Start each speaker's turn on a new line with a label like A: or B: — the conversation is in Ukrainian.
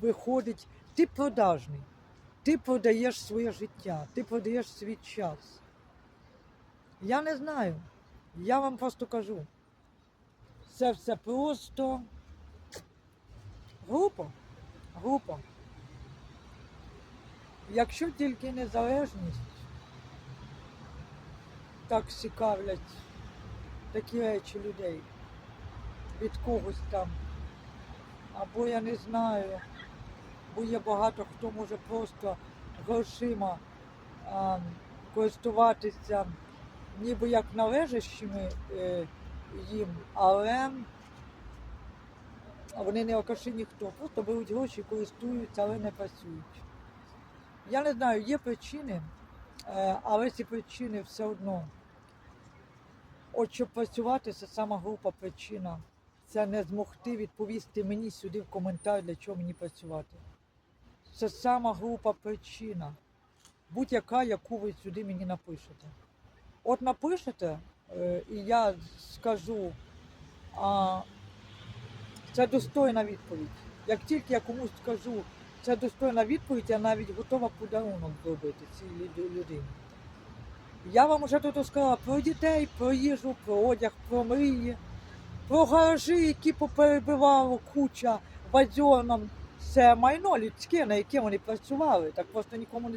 A: виходить, ти продажний, ти продаєш своє життя, ти продаєш свій час. Я не знаю. Я вам просто кажу. Це все просто група. Група. Якщо тільки незалежність, так цікавлять такі речі людей від когось там. Або я не знаю, бо є багато хто може просто грошима а, користуватися ніби як належащими е, їм, але вони не окаши ніхто, просто беруть гроші, користуються, але не працюють. Я не знаю, є причини, е, але ці причини все одно. От щоб працювати, це сама група причина. Це не змогти відповісти мені сюди в коментар, для чого мені працювати. Це сама група причина. Будь-яка, яку ви сюди мені напишете. От напишете, е, і я скажу, а, це достойна відповідь. Як тільки я комусь скажу, це достойна відповідь, я навіть готова подарунок зробити цій лю- людині. Я вам вже тут сказала про дітей, про їжу, про одяг, про мрії, про гаражі, які поперебивало куча бадьоном. Це майно людське, на яке вони працювали. Так просто нікому не